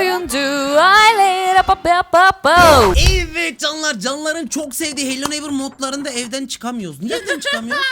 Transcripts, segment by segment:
oyuncu aile. Evet canlar canların çok sevdiği Hello Neighbor modlarında evden çıkamıyoruz. Niye evden çıkamıyoruz?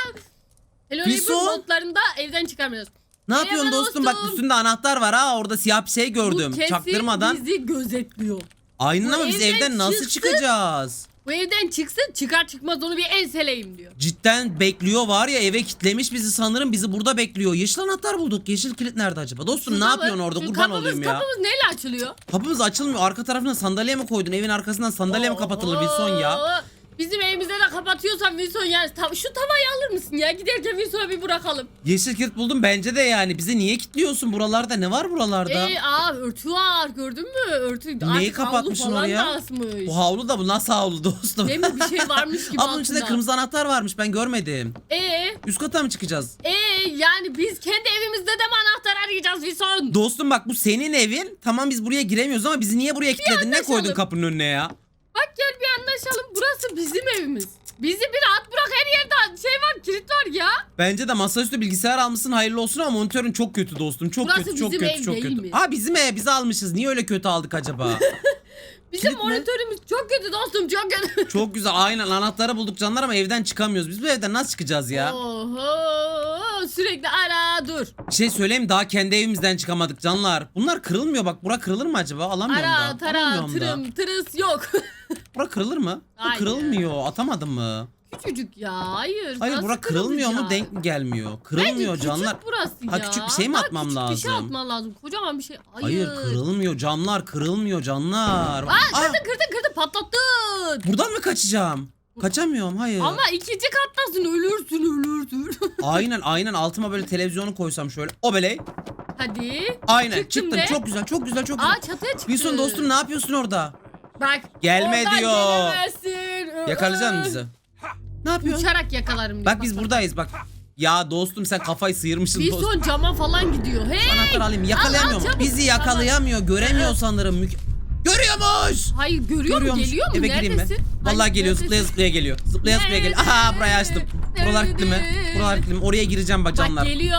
Hello? Neighbor modlarında evden çıkamıyoruz. ne yapıyorsun Merhaba dostum? Bak dostum. üstünde anahtar var ha orada siyah bir şey gördüm. Bu kesin Çaktırmadan. bizi gözetliyor. Aynen Bu ama biz evden evden nasıl çıkacağız? Bu evden çıksın çıkar çıkmaz onu bir enseleyim diyor. Cidden bekliyor var ya eve kitlemiş bizi sanırım bizi burada bekliyor. Yeşil anahtar bulduk. Yeşil kilit nerede acaba? Dostum ne Şurada yapıyorsun orada? Şu Kurban kapımız, olayım ya. Kapımız neyle açılıyor? Kapımız açılmıyor. Arka tarafına sandalye mi koydun? Evin arkasından sandalye mi kapatılır Wilson ya? Bizim evimizde de kapatıyorsan Wilson yani ta- şu tavayı alır mısın ya? Giderken Wilson'a bir bırakalım. Yeşil kilit buldum bence de yani. Bize niye kilitliyorsun buralarda? Ne var buralarda? Ee, aa örtü var gördün mü? Örtü Neyi artık havlu kapatmışsın falan oraya? da asmış. Bu havlu da bu nasıl havlu dostum? Değil mi? Bir şey varmış gibi Aa, bunun içinde altında. kırmızı anahtar varmış ben görmedim. Ee, Üst kata mı çıkacağız? ee yani biz kendi evimizde de mi anahtar arayacağız Wilson? Dostum bak bu senin evin. Tamam biz buraya giremiyoruz ama bizi niye buraya kilitledin? Ne anlaşalım. koydun kapının önüne ya? Anlaşalım. Burası bizim evimiz. Bizi bir rahat bırak her yerde şey var kilit var ya. Bence de masaüstü bilgisayar almışsın hayırlı olsun ama monitörün çok kötü dostum. Çok Burası kötü, çok bizim kötü, ev çok değil kötü. mi? Ha bizim ev, biz almışız. Niye öyle kötü aldık acaba? Bizim Kilit mi? monitörümüz çok kötü dostum çok kötü. çok güzel. Aynen anahtarı bulduk canlar ama evden çıkamıyoruz. Biz bu evden nasıl çıkacağız ya? Oho sürekli ara dur. Bir şey söyleyeyim daha kendi evimizden çıkamadık canlar. Bunlar kırılmıyor bak. Bura kırılır mı acaba? Alamıyorum Ara da. tara Alamıyorum da. tırım tırıs yok. Bura kırılır mı? Hayır. kırılmıyor. Atamadım mı? Küçücük ya hayır. Hayır nasıl bura kırılmıyor mu? kırılacak? Denk mi gelmiyor? Bence Kırılmıyor küçük canlar. burası ya. Ha, küçük bir şey mi Daha atmam küçük bir şey lazım? atman lazım. Kocaman bir şey. Hayır. Hayır kırılmıyor camlar kırılmıyor canlar. Aa, Aa, kırdın kırdın kırdın patlattın. buradan mı kaçacağım? Kaçamıyorum hayır. Ama ikinci kattasın ölürsün ölürsün. Aynen aynen altıma böyle televizyonu koysam şöyle. O böyle. Hadi. Aynen Çıktım çıktım. Çok güzel çok güzel çok güzel. Aa çatıya çıktı. Wilson dostum ne yapıyorsun orada? Bak. Gelme oradan diyor. gelemezsin. Yakalayacaksın mı bizi? Ne yapıyorsun? Uçarak yakalarım diyor. Bak biz buradayız bak. Ya dostum sen kafayı sıyırmışsın dostum. Wilson cama falan gidiyor. Hey. Anahtar alayım yakalayamıyor al mu? çabuk. Bizi yakalayamıyor göremiyor sanırım. Mük- Görüyormuş. Hayır görüyor mu? Görüyormuş. Geliyor mu? Eve gireyim. Neredesin? Vallahi Hayır, geliyor neredesin? zıplaya zıplaya geliyor. Zıplaya zıplaya geliyor. Aha burayı açtım. Buralar kilitli mi? Buralar kilitli mi? Oraya gireceğim bak Bak canlar. geliyor.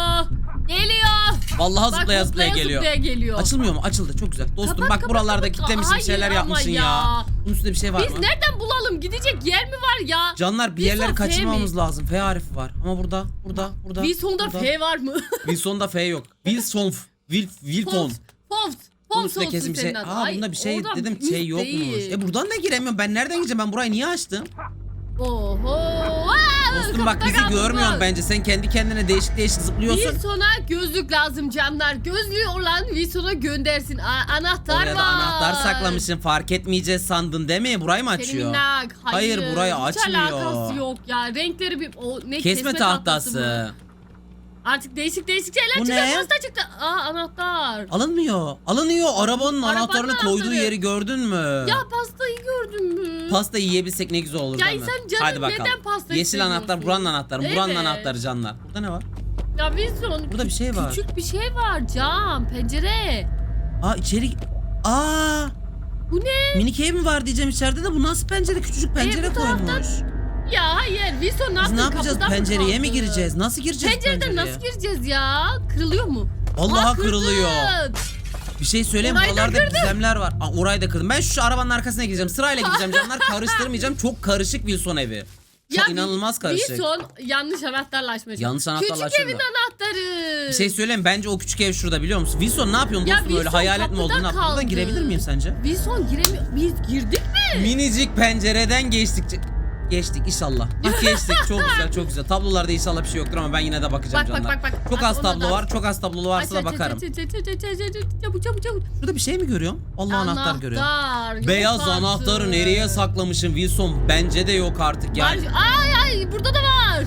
Geliyor. Vallahi Bak zıplaya zıplaya geliyor. zıplaya geliyor. Açılmıyor mu? Açıldı. Çok güzel. Dostum Kapat, bak kapat, buralarda kapat. kitlemişsin bir Hayır şeyler ama yapmışsın ya. ya. Bunun üstünde bir şey var Biz mı? nereden bulalım? Gidecek yer mi var ya? Canlar bir Wilson yerleri F mi? lazım. F harfi var. Ama burada, burada, burada. Wilson'da burada. F var mı? Wilson'da F yok. Wilson. Will, Wilson. Foft. Foft. Bunun Foft üstünde olsun kesin bir şey. senin adın. Aa Ay, bunda bir şey oradan dedim şey üst yokmuş. değil. E buradan da giremiyorum. Ben nereden gireceğim? Ben burayı niye açtım? Oho. Aa, Dostum bak bizi görmüyorsun ben. bence. Sen kendi kendine değişik değişik zıplıyorsun. Wilson'a gözlük lazım canlar. Gözlüğü olan Wilson'a göndersin. Aa, anahtar Oraya var. da anahtar saklamışsın. Fark etmeyeceğiz sandın değil mi? Burayı mı Senin açıyor? minnak. Hayır, burayı hiç açmıyor. alakası yok ya. Renkleri bir o ne Kesme, mı? Artık değişik değişik şeyler Bu çıkıyor. ne? Pasta çıktı. Aa anahtar. Alınmıyor. Alınıyor. Arabanın Arabanın anahtarını koyduğu anahtarı. yeri gördün mü? Ya pastayı gördün mü? Pasta yiyebilsek ne güzel olur Ya değil mi? sen canım Hadi bakalım. neden pasta Yeşil istemiyorsun? anahtar buranın anahtarı. Buranın Evet. anahtarı canlar. Burada ne var? ya Wilson. Burada bir şey var. Küçük bir şey var cam pencere. Aa içeri... Aa Bu ne? minik ev mi var diyeceğim içeride de bu nasıl pencere? Küçücük pencere E, bu taraftan koymuş. Ya hayır Wilson ne Biz yaptın? ne yapacağız? Kapıdan mı Pencereye mi kaldı? gireceğiz? Nasıl gireceğiz Pencereden pencereye? nasıl gireceğiz ya? Kırılıyor mu? Vallahi Aa, kırdın. kırılıyor. Bir şey söyleyeyim? Orayı da Buralarda gizemler var. Aa, orayı da kırdım. Ben şu arabanın arkasına gireceğim. Sırayla gideceğim canlar. Karıştırmayacağım. Çok karışık Wilson evi. Çok Ya, inanılmaz karışık. Wilson yanlış anahtarla açmış. Yanlış anahtarla Küçük açıldı. evin anahtarı. Bir şey söyleyeyim bence o küçük ev şurada biliyor musun? Wilson ne yapıyorsun Ya dostum öyle Wilson hayalet mi kapıda kaldı. Buradan girebilir miyim sence? Wilson giremiyor. Biz girdik mi? Minicik pencereden geçtik. Geçtik inşallah. Ah, geçtik çok güzel çok güzel. Tablolarda inşallah bir şey yoktur ama ben yine de bakacağım Bak, bak, canlar. bak, bak. Çok az ona tablo da var. Çok az tablolu varsa da bakarım. Çabuk çabuk çabuk. Şurada bir şey mi görüyorum? Allah anahtar, görüyorum. Anahtar, yok Beyaz artık. anahtarı nereye saklamışsın Wilson? Bence de yok artık yani. Var- Ay ay burada da var.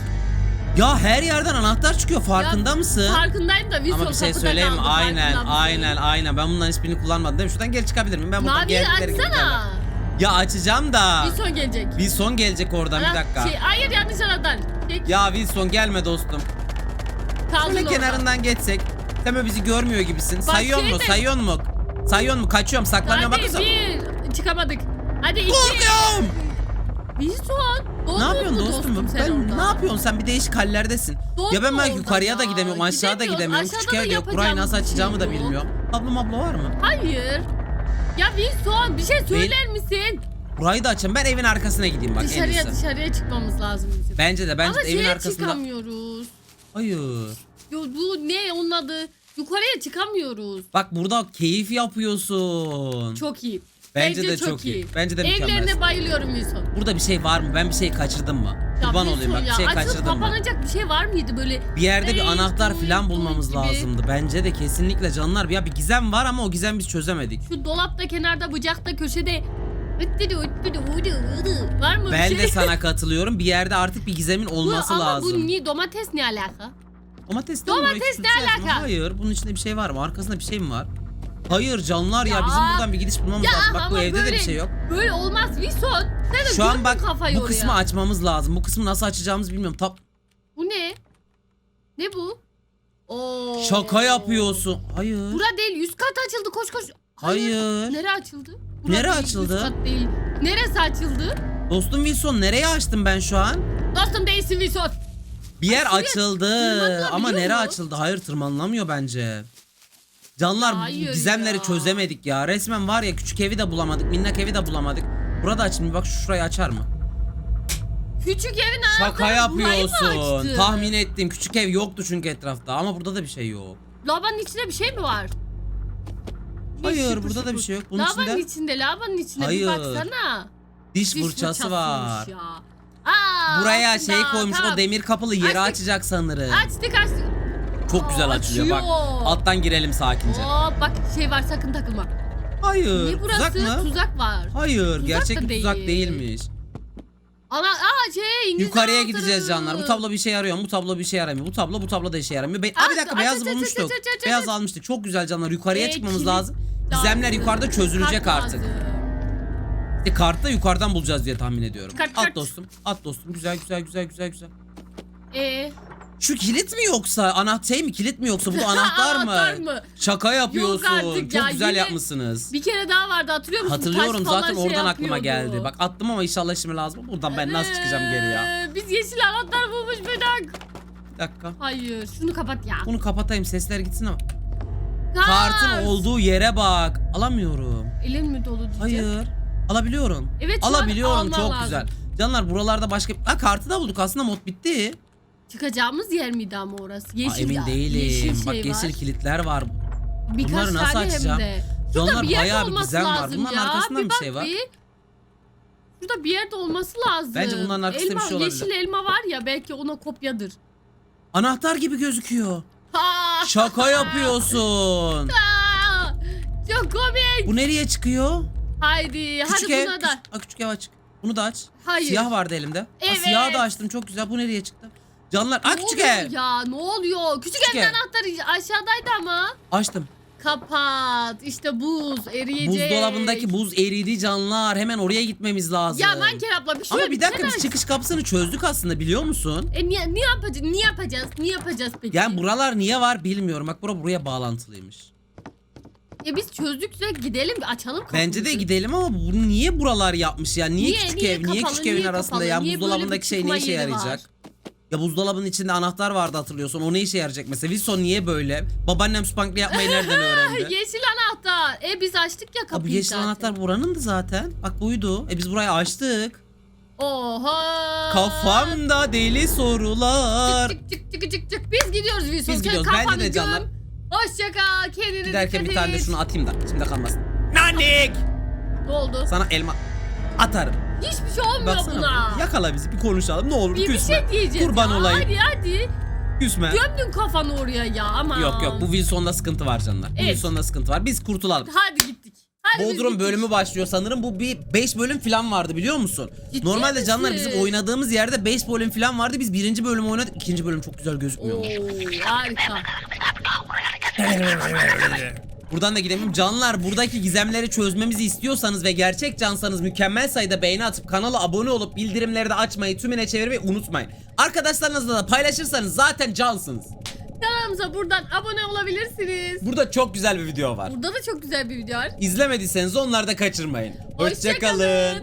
Ya her yerden anahtar çıkıyor farkında Ya, mısın? Farkındayım da Wilson Ama bir şey kapıda söyleyeyim mi? kaldı, Aynen farkında mısın? aynen aynen. Ben bundan hiçbirini kullanmadım değil mi? Şuradan geri çıkabilir miyim? Ben buradan Maviyi gibi gelmem. açsana. Ya açacağım da. Wilson gelecek. Wilson gelecek oradan bir dakika. Şey, hayır yanlış anahtar. Çek, Ya Wilson gelme dostum. kaldın Şöyle kenarından geçsek. Deme bizi görmüyor gibisin. Bak Sayıyor mu? Sayıyor mu? Sayıyor mu? Kaçıyorum saklanıyorum. Hadi Bakın. bir. Çıkamadık. Hadi iki. Korkuyorum. Wilson. Ne yapıyorsun dostum? sen Ben, orada? ne yapıyorsun sen? Bir değişik hallerdesin. Dondun ya ben belki orada yukarıya da gidemiyorum, aşağı da Gidemiyoruz. gidemiyorum. Aşağıda Küçük evde yok. Burayı nasıl açacağımı da bilmiyorum. Abla abla var mı? Hayır. Ya Wilson bir şey söyler misin? Burayı da açın. Ben evin arkasına gideyim bak en dışarıya iyisi. dışarıya çıkmamız lazım bizim. Bence de bence Ama de evin şeye arkasında. çıkamıyoruz. Hayır. Yo, bu ne onun adı? Yukarıya çıkamıyoruz. Bak burada keyif yapıyorsun. Çok iyi. Bence de çok iyi. Bence de Evlerine mükemmel. bayılıyorum Wilson. Burada bir şey var mı? Ben bir şey kaçırdım mı? Ya Kurban olayım bak bir ya, şey açıp kaçırdım mı? kapanacak bir şey var mıydı böyle? Bir yerde bir Ey, anahtar falan bulmamız gibi. lazımdı. Bence de kesinlikle canlar. Ya bir gizem var ama o gizem biz çözemedik. Şu dolapta kenarda bıçakta köşede Üttüdü, üttüdü, üdü, üdü. Var mı Ben bir şey? de sana katılıyorum. Bir yerde artık bir gizemin Bu- olması ama lazım. bu niye domates ne alaka? Domates, Domates ne alaka? Hayır. Bunun içinde bir şey var mı? Arkasında bir şey mi var? Hayır canlar ya, Ya. bizim buradan bir gidiş bulmamız Ya lazım. Bak bu ama evde de böyle- bir şey yok. Böyle olmaz Wilson. Sen de Şu an bak kafayı bu oraya. kısmı açmamız lazım. Bu kısmı nasıl açacağımızı bilmiyorum. Tap Bu ne? Ne bu? Oo. şaka yapıyorsun. Hayır. Bura değil üst kat açıldı koş koş. Hayır. Nere açıldı? Bura Nere değil, açıldı? Üst kat değil. Neresi açıldı? Dostum Wilson nereye açtım ben şu an? Dostum değilsin Wilson. Bir yer açıldı tırmanılabiliyor ama nere mu? açıldı? Hayır tırmanılamıyor bence. Canlar Hayır gizemleri ya. çözemedik ya. Resmen var ya küçük evi de bulamadık, minnak evi de bulamadık. Burada açayım bir bak şurayı açar mı? Küçük evin Şaka yapıyorsun. Tahmin ettim. Küçük ev yoktu çünkü etrafta ama burada da bir şey yok. Labanın içinde bir şey mi var? Bir Hayır, şıpır burada da şıpır. bir şey yok. Bunun labanın içinde içinde, labanın içinde Hayır. bir baksana. diş, Diş fırçası var. Ya. Aa, Buraya şey koymuş tamam. o demir kapılı yeri Açtık. açacak sanırım. Açtık açtık. Çok güzel açılıyor bak. açıyor. Alttan girelim sakince. Oo, bak şey var sakın takılma. Hayır. Ne burası? Tuzak mı? Tuzak var. Hayır, Tuzak gerçek da bir tuzak değil. değilmiş. Ana aa şey İngiliz Yukarıya anahtarı. gideceğiz canlar. Bu tablo bir işe yarıyor mu? Bu tablo bir işe yaramıyor. Bu tablo bu tablo da işe yaramıyor. Be- Aa, Aa, bir dakika aç, beyazı aç, aç, bulmuştuk. aç, aç, aç, Beyaz aç. almıştık. Çok güzel canlar. Yukarıya Ee, çıkmamız kilit lazım. Gizemler yukarıda çözülecek Kart artık. lazım. İşte kartı da yukarıdan bulacağız diye tahmin ediyorum. Kart, At kart. dostum. At dostum. Güzel güzel güzel güzel güzel. Ee, Şu kilit mi yoksa? Anahtar şey mi? Kilit mi yoksa? Bu da anahtar Anahtar mı? mı? Şaka yapıyorsun. artık Çok ya, güzel yine- yapmışsınız. bir kere daha vardı hatırlıyor musun? Hatırlıyorum Taş falan zaten şey oradan aklıma yapıyordu. geldi. Bak attım ama inşallah işime lazım. Buradan ben nasıl çıkacağım geri ya? Ee, Biz yeşil anahtar bulmuş Bedak. Bir dakika. Hayır şunu kapat ya. Bunu kapatayım sesler gitsin ama. Kart. Kartın olduğu yere bak. Alamıyorum. Elin mi dolu diyeceğim. Hayır. Alabiliyorum. Evet, şu an Alabiliyorum alman çok lazım. güzel. Canlar buralarda başka... Ha kartı da bulduk aslında mod bitti. Çıkacağımız yer miydi ama orası? Yeşil Aa, emin ya, değilim. Yeşil Bak şey yeşil var. kilitler var. Birkaç bunları nasıl tane açacağım? hem de. Şurada Canlar bir yerde bayağı bir olması gizem var. lazım Bunların ya. arkasında bir bir bak şey var. Bir. Şurada bir yerde olması lazım. Bence bunların arkasında bir elma, şey olabilir. Yeşil elma var ya belki ona kopyadır. Anahtar gibi gözüküyor. Ha! Şaka yapıyorsun. Aa! Çok komik. Bu nereye çıkıyor? Haydi Küçük hadi ev. buna da. Küçük, Aa, küçük ev açık. Bunu da aç. Hayır. Siyah vardı elimde. Aa, Evet. siyahı da açtım çok güzel. Bu nereye çıktı? Canlar. Ne küçük ev. Ya ne oluyor? Küçük, Küçük evin ev. anahtarı aşağıdaydı ama. Açtım. Kapat. İşte buz eriyecek. Buzdolabındaki buz eridi canlar. Hemen oraya gitmemiz lazım. Ya Manker abla bir şey Ama bir dakika biz aç. çıkış kapısını çözdük aslında biliyor musun? E niye, niye yapacağız? Niye yapacağız? Niye yapacağız peki? Yani buralar niye var bilmiyorum. Bak bura buraya bağlantılıymış. Ya biz çözdükse gidelim açalım kapımızı. Bence de gidelim ama bu niye buralar yapmış ya? Niye, Niye, küçük niye ev? Niye kapalı, küçük evin niye arasında kapalı? ya? Niye böyle Buzdolabındaki şey ne çıkma işe yeri var? yarayacak? Ya buzdolabının içinde anahtar vardı hatırlıyorsun. O ne işe yarayacak mesela? Wilson niye böyle? Babaannem spanklı yapmayı nereden öğrendi? Yeşil anahtar. E biz açtık ya kapıyı yeşil zaten. anahtar buranındı zaten. Bak buydu. E biz burayı açtık. Oha. Kafamda deli sorular. Çık çık çık çık çık. Biz gidiyoruz Wilson. Biz gidiyoruz. Bence de canlar. Hoşça kal. Kendine Giderken bir dikkat tane de et. şunu atayım da içimde kalmasın. Nanik! Ne oldu? Sana elma atarım. Hiçbir şey olmuyor Baksana. buna. Yakala bizi bir konuşalım. Ne olur bir, bir küsme. şey diyeceğiz Kurban ya. olayım. Hadi hadi. Küsme. Gömdün kafanı oraya ya ama. Yok yok bu Wilson'da sıkıntı var canlar. Evet. Wilson'da sıkıntı var. Biz kurtulalım. Hadi gittik. Hadi Bodrum bölümü başlıyor sanırım. Bu bir 5 bölüm falan vardı biliyor musun? Ciddi Normalde canlar misin? bizim oynadığımız yerde 5 bölüm falan vardı. Biz birinci bölümü oynadık. İkinci bölüm çok güzel gözükmüyor. Oo harika. Buradan da gidelim. Canlar buradaki gizemleri çözmemizi istiyorsanız ve gerçek cansanız mükemmel sayıda beğeni atıp kanala abone olup bildirimleri de açmayı tümüne çevirmeyi unutmayın. Arkadaşlarınızla da paylaşırsanız zaten cansınız. Kanalımıza buradan abone olabilirsiniz. Burada çok güzel bir video var. Burada da çok güzel bir video var. İzlemediyseniz onları da kaçırmayın. Hoşça Hoşçakalın. kalın.